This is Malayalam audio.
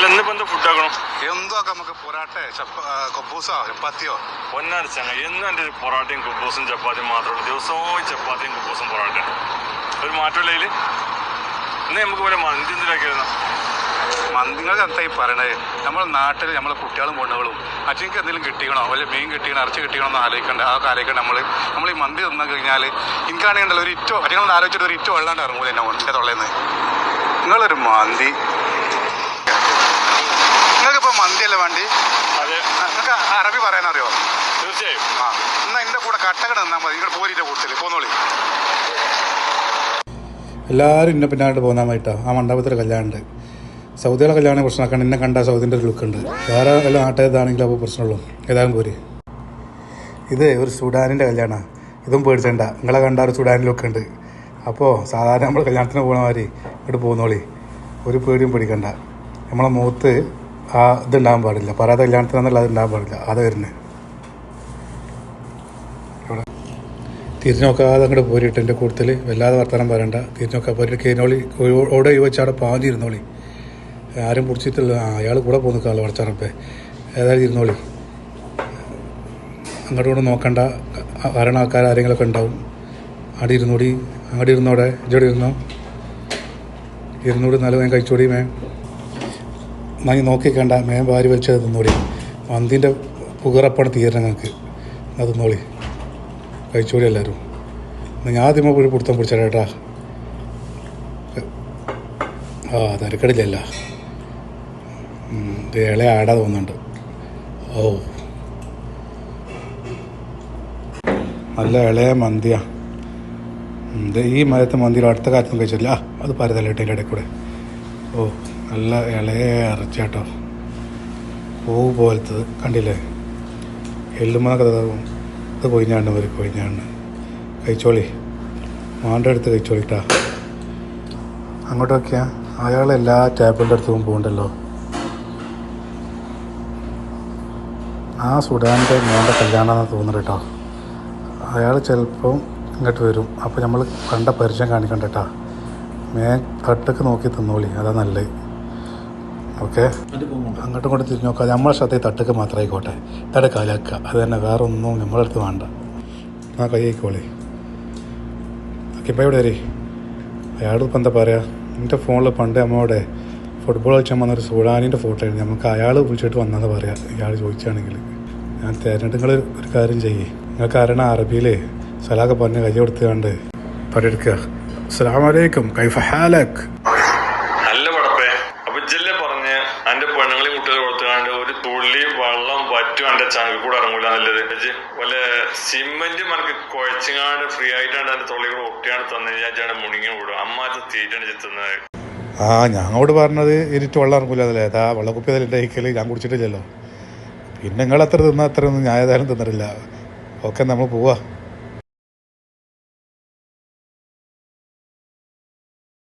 അല്ല ഇന്നിപ്പോ എന്താ ഫുഡ് ആക്കണം? എന്തോ ഒക്കെ നമുക്ക് പൊറാട്ട കബൂസോ ചപ്പാത്തിയോ? പൊന്നാർ ചങ്ങ എന്നും എന്റെ പൊറാട്ടയും കുബൂസും ചപ്പാത്തിയും മാത്രമേ ദിവസവും ചപ്പാത്തിയും കുബൂസും പൊറാട്ടയും. ഒരു മാറ്റമില്ല ഇന്ന് നമുക്ക് പോലെ മന്തി എന്തിനാക്കിയിരുന്നു മന്തിങ്ങൾ എന്താ ഈ നമ്മുടെ നാട്ടിൽ നമ്മളെ കുട്ടികളും പെണ്ണുകളും അച്ഛനക്ക് എന്തെങ്കിലും കിട്ടിയണോ വല്ല മീൻ കിട്ടിയണോ ഇറച്ചി കിട്ടിയണോ എന്ന് ആലോചിക്കണ്ട. ആ ആലോചിക്കണ്ട നമ്മൾ നമ്മൾ ഈ മന്തി തിന്നു കഴിഞ്ഞാൽ എനിക്കാണെങ്കിൽ ഒരു ഇറ്റോ അച്ഛനോട് ആലോചിച്ചിട്ട് ഒരു ഇറ്റോ വെള്ളാണ്ട് ഇറങ്ങൂല എന്നെ തൊള്ളേന്ന്. നിങ്ങളൊരു മന്തി നിങ്ങൾക്കിപ്പോൾ മന്തിയല്ലേ വണ്ടി? അതെ. നിങ്ങൾക്ക് അറബി പറയാനറിയോ? തീർച്ചയായും. ആ എന്നാ എന്റെ കൂടെ കട്ടകട നിന്നാൽ മതി. നിങ്ങൾ പോരില്ല കൂട്ടത്തിൽ പോന്നോളി. എല്ലാവരും ഇന്നെ പിന്നായിട്ട് പോകാൻ വേണ്ടിട്ടോ ആ മണ്ഡപത്തിൽ കല്യാണമുണ്ട് സൗദിയുടെ കല്യാണം പ്രശ്നമാക്കാണ് എന്നെ കണ്ട സൗദിന്റെ ഒരു ലുക്ക് ഉണ്ട്. വേറെ വല്ല നാട്ടേതാണെങ്കിലും അപ്പോൾ പ്രശ്നമുള്ളൂ. ഏതായാലും പോരെ. ഇത് ഒരു സുഡാനിന്റെ കല്യാണമാണ് ഇതും പേടിച്ചണ്ട. നിങ്ങളെ കണ്ട ഒരു ലുക്ക് ഉണ്ട്. അപ്പോൾ സാധാരണ നമ്മൾ കല്യാണത്തിന് പോകണ മാതിരി ഇങ്ങോട്ട് പോകുന്നോളി ഒരു പേടിയും പേടിക്കണ്ട. നമ്മളെ മുഖത്ത് ആ ഇതുണ്ടാകാൻ പാടില്ല. പറയാത്ത കല്യാണത്തിനെന്നല്ല അതുണ്ടാകാൻ പാടില്ല. അത് വരുന്നത് തിരിഞ്ഞു നോക്കാതെ അങ്ങോട്ട് പോരിട്ട് എന്റെ കൂടുതൽ വല്ലാതെ വർത്തമാനം പറയണ്ട. തിരിഞ്ഞു നോക്കാൻ പോയിട്ട് കീനോളി ഓടെ ചോദിച്ചാൽ അവിടെ പാതി ഇരുന്നോളി. ആരും പിടിച്ചിട്ടില്ല. അയാൾ കൂടെ പോകുന്ന നിൽക്കാമല്ലോ വർച്ചാറപ്പേ ഏതായാലും ഇരുന്നോളി. അങ്ങോട്ട് കൊണ്ട് നോക്കണ്ട. വരണ ആൾക്കാർ ആരെങ്കിലുമൊക്കെ ഉണ്ടാവും. അവിടെ ഇരുന്നോടി. അങ്ങോട്ട് ഇരുന്നോടെ. ഇജോടി ഇരുന്നോ? ഇരുന്നോടി നല്ല വേഗം കഴിച്ചോടി മേ. എന്നാ നീ നോക്കിക്കണ്ട മേം വാരി വലിച്ചത് തിന്നോളി. മന്തിന്റെ പുകറപ്പാണ് തീരണം ഞങ്ങൾക്ക്. അത് തിന്നോളി. കഴിച്ചോളി എല്ലാവരും നിങ്ങൾ ആദ്യമേ പോയി പിടുത്തം പിടിച്ചേട്ടാ ആ തിരക്കടില്ലല്ല ഇള ആടാ തോന്നുന്നുണ്ട്. ഓ നല്ല ഇളയ മന്തിയാ. ഈ മരത്തെ മന്തിയിൽ അടുത്ത കാലത്തും കഴിച്ചില്ല അത് പരതല്ല ഇടയ്ക്കൂടെ. ഓ നല്ല ഇളയ ഇറച്ചിയാട്ടോ. പൂവ് പോലത്തത്. കണ്ടില്ലേ? എല്ലുമൊക്കെ ഇത് കൊയിഞ്ഞാണ്ട് വരും കൊയിഞ്ഞാണ്ട് കഴിച്ചോളി. മാണ്ട എടുത്ത് കഴിച്ചോളിട്ടാ. അങ്ങോട്ടൊക്കെയാ. അയാൾ എല്ലാ ടേബിളിന്റെ അടുത്തും പോകണ്ടല്ലോ. ആ സുഡാന്റെ മോന്റെ കല്യാണമെന്ന് തോന്നുന്നു കേട്ടോ. അയാൾ ചിലപ്പം ഇങ്ങോട്ട് വരും. അപ്പോൾ നമ്മൾ കണ്ട പരിചയം കാണിക്കണ്ട കേട്ടോ. മേ കട്ടൊക്കെ നോക്കി തിന്നോളി. അതാ നല്ലത്. ഓക്കെ? അങ്ങോട്ടും ഇങ്ങോട്ടും തിരിഞ്ഞു നോക്കാം നമ്മളെ ശ്രദ്ധയിൽ തട്ടൊക്കെ മാത്രം ആയിക്കോട്ടെ. തടെ കാലാക്കുക. അത് തന്നെ വേറെ ഒന്നും നമ്മളെ അടുത്ത് വേണ്ട. ആ കൈ ആയിക്കോളി. ഓക്കെ ഇപ്പോൾ എവിടെ വരെ അയാളോട് ഇപ്പം എന്താ പറയുക എന്റെ ഫോണിൽ പണ്ട് അമ്മയോടെ ഫുട്ബോൾ കളിച്ചാൽ വന്നൊരു സുഡാനിന്റെ ഫോട്ടോ ആയിരുന്നു. നമുക്ക് അയാൾ വിളിച്ചിട്ട് വന്നെന്ന് പറയാം. ഇയാൾ ചോദിച്ചാണെങ്കിൽ. ഞാൻ തിരഞ്ഞെടുങ്ങൾ ഒരു കാര്യം ചെയ്യേ. നിങ്ങൾക്ക് അറിയണ അറബിയിൽ സലാഖ് പറഞ്ഞ് കൈ കൊടുത്തുകൊണ്ട് പണിയെടുക്കുക. അസ്സാം വലൈക്കും കൈഫ ഹാലക്? നല്ല പടപ്പേ അപ്പൊ ഇജ്ജല്ലേ പറഞ്ഞ് എന്റെ പെണ്ണുങ്ങളെയും കുട്ടികളെ കൊടുത്തുകൊണ്ട് ഒരു തുള്ളി വെള്ളം പറ്റും എന്റെ ചങ്ക് കൂടെ ഇറങ്ങൂല നല്ലത്. വല്ല സിമെന്റ് മനക്ക് കുഴച്ചിങ്ങാണ്ട് ഫ്രീ ആയിട്ടാണ് എന്റെ തൊള്ളി കൂടെ ഒട്ടിയാണ് തന്നെ ഞാൻ മുണിങ്ങി വിടും അമ്മാച്ച തീറ്റാണ് ചെത്തുന്നത്. ആ ഞങ്ങളോട് പറഞ്ഞത് ഇരുട്ട് വെള്ളം ഇറങ്ങൂല അതല്ലേ അതാ വെള്ളക്കുപ്പി എന്റെ ഡേക്കൽ ഞാൻ കുടിച്ചിട്ടില്ലല്ലോ. പിന്നെ നിങ്ങൾ അത്ര തിന്നാൽ അത്ര ഒന്നും ഞാൻ ഏതായാലും തിന്നിട്ടില്ല. ഓക്കെ നമ്മൾ പോവാ.